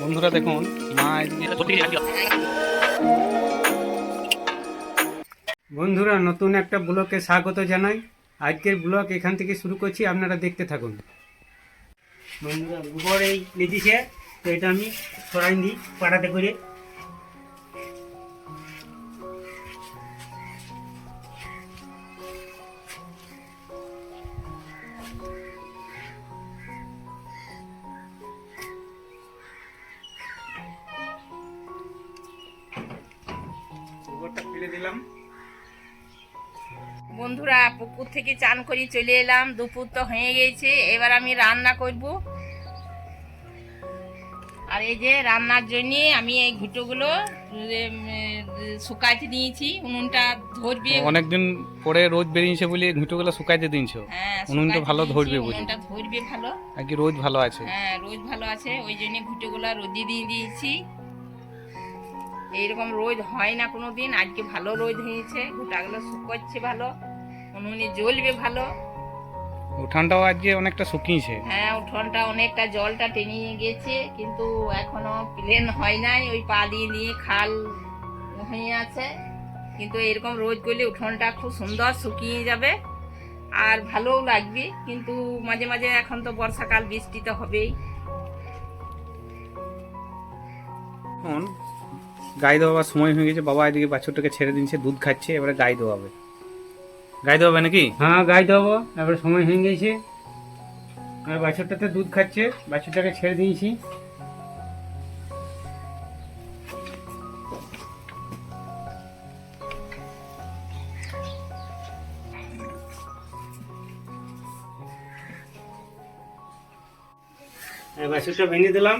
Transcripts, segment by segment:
বন্ধুরা দেখুন মা বন্ধুরা নতুন একটা ব্লকে স্বাগত জানাই। আজকের ব্লক এখান থেকে শুরু করছি আপনারা দেখতে থাকুন। বন্ধুরা গোবর এই লেগেছে তো এটা আমি সরাই দিই পাড়াতে করে। পুকুর থেকে চান করে চলে এলাম দুপুর তো হয়ে গেছে এবার আমি রান্না করব। আর এই যে রান্নার জন্য আমি এই ঘুটোগুলো শুকাইতে দিয়েছি উনুনটা ধরবে। অনেকদিন পরে রোদ বেরিয়েছে বলে ঘুঁটোগুলো শুকাইতে দিনছো হ্যাঁ উনুনটা ভালো ধরবে বুঝি। উনুনটা ধরবে ভালো। আর কি রোদ ভালো আছে। হ্যাঁ রোদ ভালো আছে ওই জন্য ঘুটোগুলো রোদে দিয়ে দিয়েছি। এইরকম রোদ হয় না কোনো দিন আজকে ভালো রোদ হয়েছে ঘুটাগুলো শুকোচ্ছে ভালো। উনুনে জ্বলবে ভালো। উঠানটাও আজকে অনেকটা শুকিয়েছে। হ্যাঁ উঠোনটা অনেকটা জলটা টেনে নিয়ে গেছে কিন্তু এখনও প্লেন হয় নাই ওই পা দিয়ে দিয়ে খাল হয়ে আছে। কিন্তু এরকম রোদ করলে উঠোনটা খুব সুন্দর শুকিয়ে যাবে আর ভালোও লাগবে কিন্তু মাঝে মাঝে এখন তো বর্ষাকাল বৃষ্টি তো হবেই। গাই দেওয়ার সময় হয়ে গেছে বাবা এদিকে বাছুরটাকে ছেড়ে দিচ্ছে দুধ খাচ্ছে এবারে গাই দেওয়াবে গাই দেওয়াবে নাকি? হ্যাঁ গাই দেবো এবার সময় হয়ে গেছে। বাছুরটাতে দুধ খাচ্ছে। বাছুরটাকে ছেড়ে দিয়েছি। বাছুরটা ভেঙে দিলাম।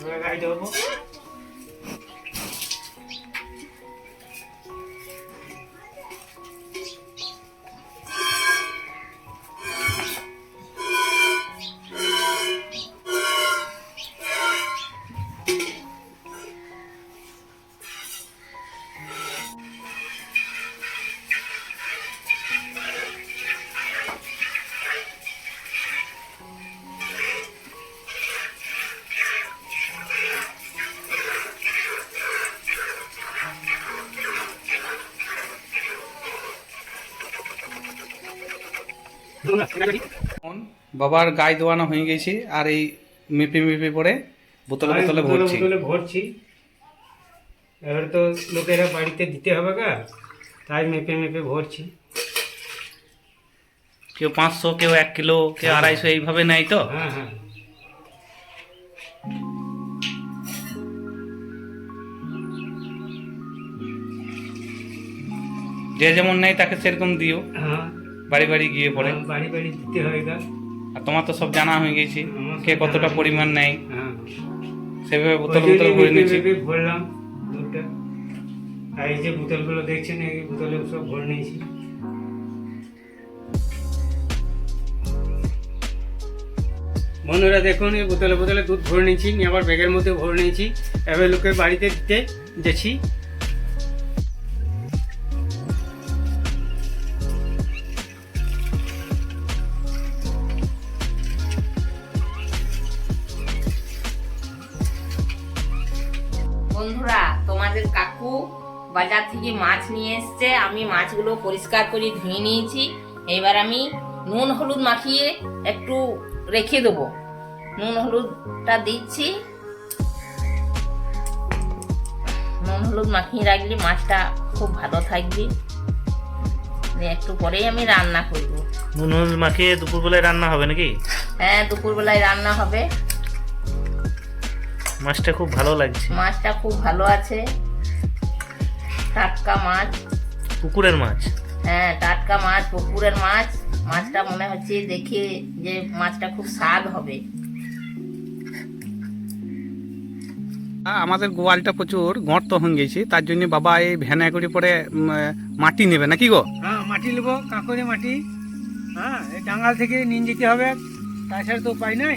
এবার গাই দেবো বাবার গায়ে দোয়ানো হয়ে গেছে আর এই মেপে মেপে পরে বোতলে বোতলে ভরছি। বোতলে ভরছি। এবার তো লোকেরা বাড়িতে দিতে হবে গা তাই মেপে মেপে ভরছি। কেউ পাঁচশো কেউ এক কিলো কেউ আড়াইশো এইভাবে নেয় তো? হ্যাঁ হ্যাঁ। যে যেমন নেয় তাকে সেরকম দিও। হ্যাঁ। বাড়ি বাড়ি গিয়ে পরে বাড়ি বাড়ি দিতে হয় আর তোমার তো সব জানা হয়ে গেছে কে কতটা পরিমাণ নেয়। হ্যাঁ। সেভাবে বোতল বোতল ভরে মেপে ভরলাম দুধটা। আর এই যে বোতলগুলো দেখছেন এই বোতলে সব ভরে নিয়েছি। বন্ধুরা দেখুন এই বোতলে বোতলে দুধ ভরে নিয়েছি নিয়ে আবার ব্যাগের মধ্যে ভরে নিয়েছি। এবার লোকের বাড়িতে দিতে গেছি কাকু বাজার থেকে মাছ নিয়ে এসছে। আমি মাছগুলো পরিষ্কার করে ধুয়ে নিয়েছি। এবার আমি নুন হলুদ মাখিয়ে একটু রেখে দেবো। নুন হলুদটা দিচ্ছি। নুন হলুদ মাখিয়ে রাখলে মাছটা খুব ভালো থাকবে। একটু পরেই আমি রান্না করব। নুন হলুদ মাখিয়ে দুপুরবেলায় রান্না হবে নাকি? হ্যাঁ দুপুরবেলায় রান্না হবে। মাছটা খুব ভালো লাগছে। মাছটা খুব ভালো আছে। টাটকা মাছ। পুকুরের মাছ? হ্যাঁ টাটকা মাছ পুকুরের মাছ। মাছটা মনে হচ্ছে দেখে যে মাছটা খুব স্বাদ হবে। আমাদের গোয়ালটা প্রচুর গর্ত হয়ে গেছে তার জন্য বাবা এই ভ্যানে করে পরে মাটি নেবে নাকি গো? হ্যাঁ মাটি নেব কাঁকড়ে মাটি। হ্যাঁ এই ডাঙ্গাল থেকে নিয়ে যেতে হবে তাছাড়া তো উপায় নাই।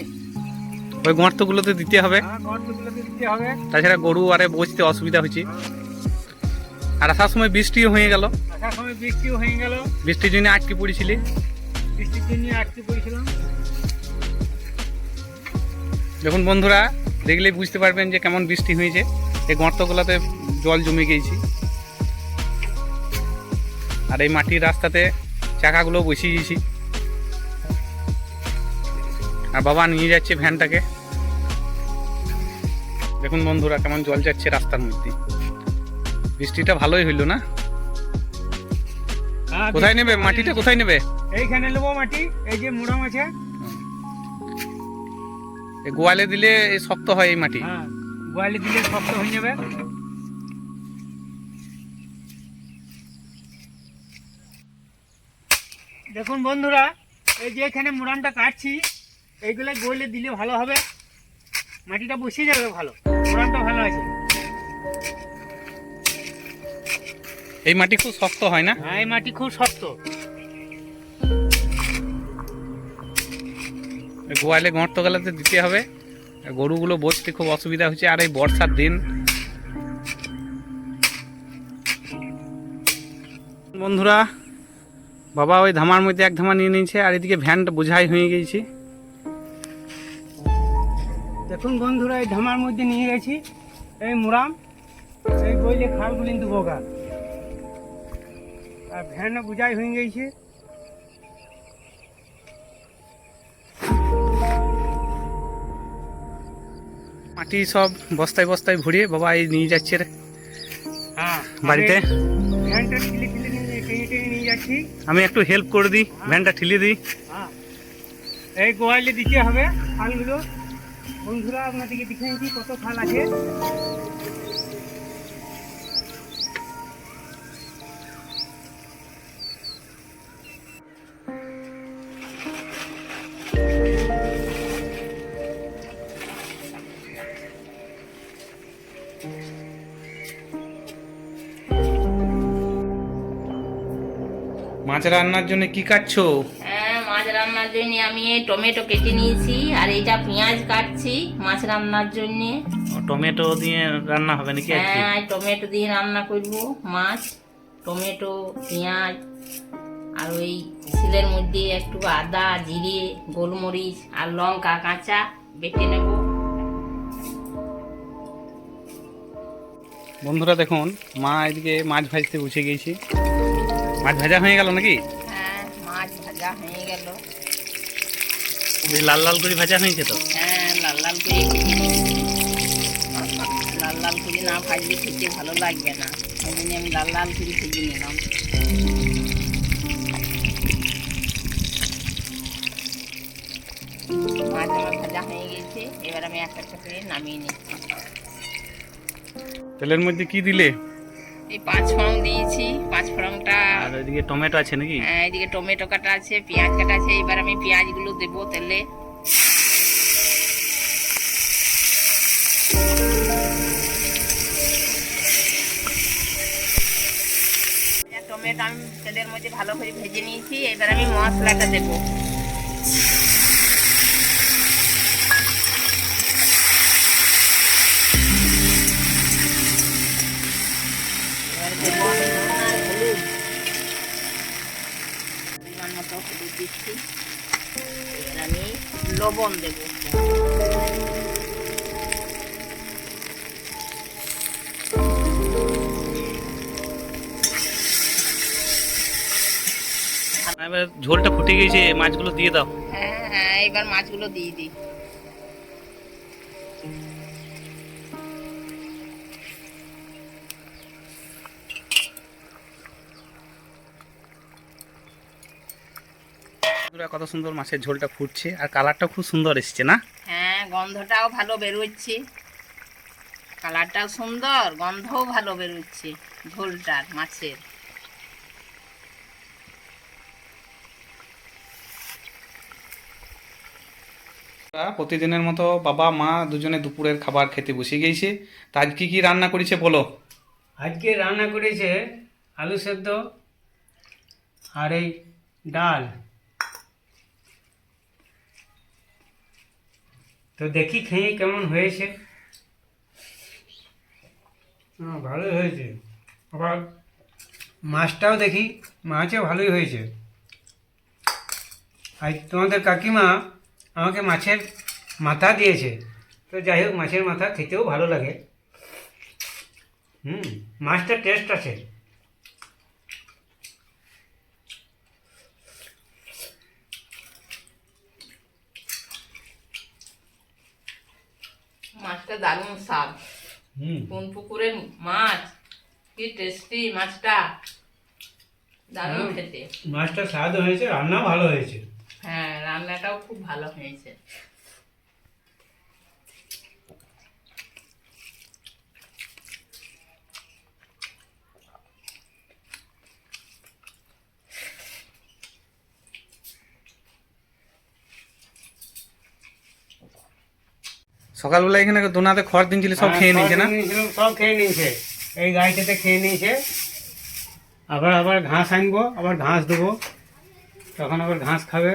ওই গর্তগুলোতে দিতে হবে। হ্যাঁ গর্তগুলোতে দিতে হবে। তাছাড়া গরু আরে বসতে অসুবিধা হচ্ছে। আর আসার সময় বৃষ্টিও হয়ে গেল। আসার সময় বৃষ্টিও হয়ে গেল। বৃষ্টির জন্য আটকে পড়েছিলি? বৃষ্টির জন্য আটকে পড়েছিলাম। দেখুন বন্ধুরা দেখলেই বুঝতে পারবেন যে কেমন বৃষ্টি হয়েছে। এই গর্তগুলোতে জল জমে গিয়েছি। আর এই মাটির রাস্তাতে চাকাগুলো বসিয়ে দিয়েছি। আর বাবা নিয়ে যাচ্ছে ভ্যানটাকে। দেখুন বন্ধুরা কেমন জল যাচ্ছে রাস্তার মধ্যে। বৃষ্টিটা ভালোই হইল না? হ্যাঁ, কোথায় নেবে? মাটিটা কোথায় নেবে? এইখানে নেব মাটি এই যে মুড়াম আছে। এ গোয়ালে দিলে শক্ত হয় এই মাটি? হ্যাঁ গোয়ালি দিলে শক্ত হয়ে যাবে। দেখুন বন্ধুরা এই যে এখানে মুরানটা কাটছি এইগুলো গোলে দিলে ভালো হবে। মাটিটা বসে যাবে ভালো মুরানটা ভালো আছে। এই মাটি খুব শক্ত হয় না? হ্যাঁ এই মাটি খুব শক্ত। গোয়ালে গর্ত গেলাতে দিতে হবে। গরুগুলো বসতে খুব অসুবিধা হচ্ছে। আর এই বর্ষার দিন বন্ধুরা বাবা ওই ধামার মধ্যে এক ধামা নিয়ে নিয়েছে আর এদিকে ভ্যানটা বোঝাই হয়ে গেছে দেখুন বন্ধুরা এই ধামার মধ্যে নিয়ে গেছি। এই মুরাম এই বইলে খালগুলি কিন্তু বোগা আর ভ্যানও বুঝাই হয়ে গেছে। মাটি সব বস্তায় বস্তায় ভরিয়ে বাবা এই নিয়ে যাচ্ছে রে। হ্যাঁ বাড়িতে? ভ্যানটা ঠেলে ঠেলে নিয়ে যাচ্ছি। আমি একটু হেল্প করে দিই ভ্যানটা ঠেলে দিই। হ্যাঁ। এই গোয়ালে দিতে হবে খালগুলো। বন্ধুরা আপনাদেরকে দেখে নিচ্ছি কত খাল আছে। মাছ রান্নার জন্য কি কাটছো হ্যাঁ মাছ রান্নার জন্য আমি এই টমেটো কেটে নিয়েছি আর এইটা পেঁয়াজ কাটছি মাছ রান্নার জন্য। টমেটো দিয়ে রান্না হবে নাকি হ্যাঁ টমেটো দিয়ে রান্না করব মাছ টমেটো পেঁয়াজ আর ওই শিলের মধ্যে একটু আদা জিরে গোলমরিচ আর লঙ্কা কাঁচা বেটে নেব। বন্ধুরা দেখুন মা এদিকে মাছ ভাজতে বসে গিয়েছি মাছ ভাজা হয়ে গেল নাকি? হ্যাঁ মাছ ভাজা হয়ে গেল। লাল লাল করে ভাজা হয়েছে তো? হ্যাঁ লাল লাল করে লাল লাল করে না ভাজলে খেতে ভালো লাগবে না। ওই জন্য আমি লাল লাল করে ভেজে নিলাম। মাছ আমার ভাজা হয়ে গেছে এবার আমি একটা একটা করে নামিয়ে নিচ্ছি। তেলের মধ্যে কি দিলে? এই পাঁচ ফোড়ন দিয়েছি ওইদিকে টমেটো আছে নাকি? হ্যাঁ, এদিকে টমেটো কাটা আছে পেঁয়াজ কাটা আছে এবার আমি পেঁয়াজগুলো দেবো তেলে। টমেটো আমি তেলের মধ্যে ভালো করে ভেজে নিয়েছি এবার আমি মশলাটা দেবো দিচ্ছি। এবার আমি লবণ দেব। এবার ঝোলটা ফুটে গেছে মাছগুলো দিয়ে দাও। হ্যাঁ হ্যাঁ এবার মাছগুলো দিয়ে দিই। কত সুন্দর মাছের ঝোলটা ফুটছে আর কালারটা খুব সুন্দর এসছে না? হ্যাঁ গন্ধটাও ভালো বেরোচ্ছে। কালারটাও সুন্দর গন্ধও ভালো বেরোচ্ছে ঝোলটার মাছের। প্রতিদিনের মতো বাবা মা দুজনে দুপুরের খাবার খেতে বসে গিয়েছে। তা আজ কি কি রান্না করেছে বলো? আজকে রান্না করেছে আলু সেদ্ধ আর এই ডাল। তো দেখি খেয়ে কেমন হয়েছে। হ্যাঁ ভালোই হয়েছে। আবার মাছটাও দেখি, মাছও ভালোই হয়েছে। আজ তোমাদের কাকিমা আমাকে মাছের মাথা দিয়েছে। তো যাই হোক, মাছের মাথা খেতেও ভালো লাগে। হুম মাছটা টেস্ট আছে। মাছটা দারুণ স্বাদ। হুম। কোন পুকুরের মাছ? কি টেস্টি মাছটা। দারুণ খেতে। মাছটা স্বাদ হয়েছে রান্না ভালো হয়েছে। হ্যাঁ রান্নাটাও খুব ভালো হয়েছে। সকালবেলা এখানে দোনাতে খড় দিনছিল সব খেয়ে হ্যাঁ, নিয়েছে না? সব খেয়ে নিয়েছে। এই গাড়িটাতে খেয়ে নিয়েছে। আবার আবার ঘাস আনব আবার ঘাস দেবো। তখন আবার ঘাস খাবে।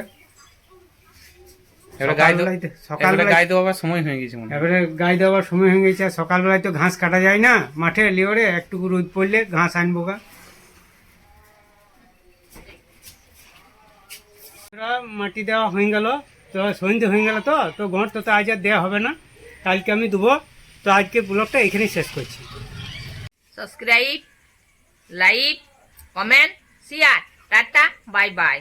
এবারে দেওয়ার সময় হয়ে গেছে এবারে গাই দেওয়ার সময় হয়ে গেছে। সকালবেলায় তো ঘাস কাটা যায় না। মাঠে লিওরে একটুকু রোদ পড়লে ঘাস আনব গা। মাটি দেওয়া হয়ে গেল। তো সন্ধ্যে হয়ে গেল তো। তো তো তো আজ আর দেওয়া হবে না। কালকে আমি দেবো। তো আজকে ব্লগটা এখানেই শেষ করছি। Subscribe, like, comment share tata, bye bye.